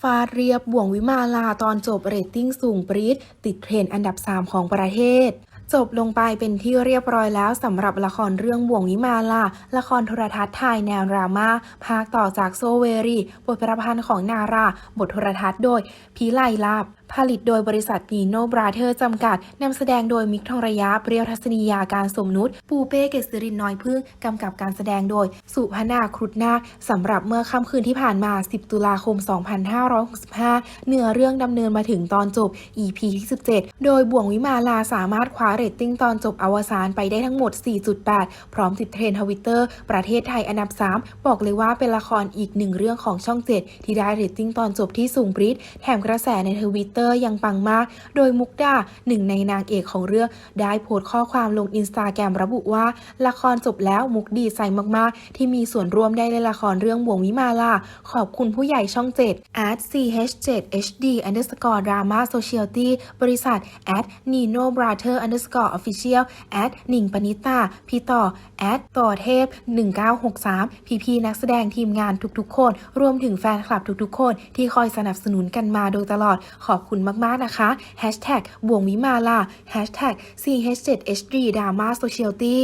ฟาดเรียบบ่วงวิมาลาตอนจบเรตติ้งสูงปรี๊ดติดเทรนด์อันดับ 3 ของประเทศ จบลงไปเป็นที่เรียบร้อยแล้วสำหรับละครเรื่องบ่วงวิมาลา ละครโทรทัศน์ไทยแนวดราม่าภาคต่อจากโซเวรี บทประพันธ์ของนารา บทโทรทัศน์โดยพีไลลาบ ผลิตโดยบริษัทนีโนบราเธอร์จำกัด นำแสดงโดยมิกทองระยะ เปรียวทัศนียาการสมนุษย์ปูเป้เกษรินน้อยพึ่งกำกับการแสดงโดย สุพนาครุฑนาคสำหรับเมื่อค่ำคืนที่ผ่านมา 10 ตุลาคม 2565 เนื้อเรื่องดำเนินมาถึงตอนจบ EP ที่ 17 โดยบ่วงวิมาลาสามารถคว้าเรตติ้งตอนจบอวสานไปได้ทั้งหมด 4.8 พร้อมติดเทรนทวิตเตอร์ประเทศไทยอันดับ 3 บอกเลยว่าเป็นละครอีกหนึ่งเรื่องของช่อง 7 ที่ได้เรตติ้งตอนจบที่สูงปรี๊ดแถมกระแสในทวิตเตอร์ยังปังมาก โดยมุกดาหนึ่งในนางเอกของเรื่อง ได้โพสต์ข้อความลงอินสตาแกรมระบุว่า ละครจบแล้วมุกดีใจมากๆ ที่มีส่วนร่วมได้ในละครเรื่องบ่วงวิมาลาขอบคุณผู้ใหญ่ช่อง 7 at ch7 hd underscore drama socialty บริษัท at nino brother underscore official at หนิงปณิตา พี่ต่อ at ต่อเทพ 1963 พี่พี่นักแสดงทีมงานทุกๆ คน รวมถึงแฟนคลับทุกๆ คนที่คอยสนับสนุนกันมาโดยตลอด ขอบคุณมากๆนะคะ hashtag บ่วงวิมาลา hashtag ch7hd drama socialty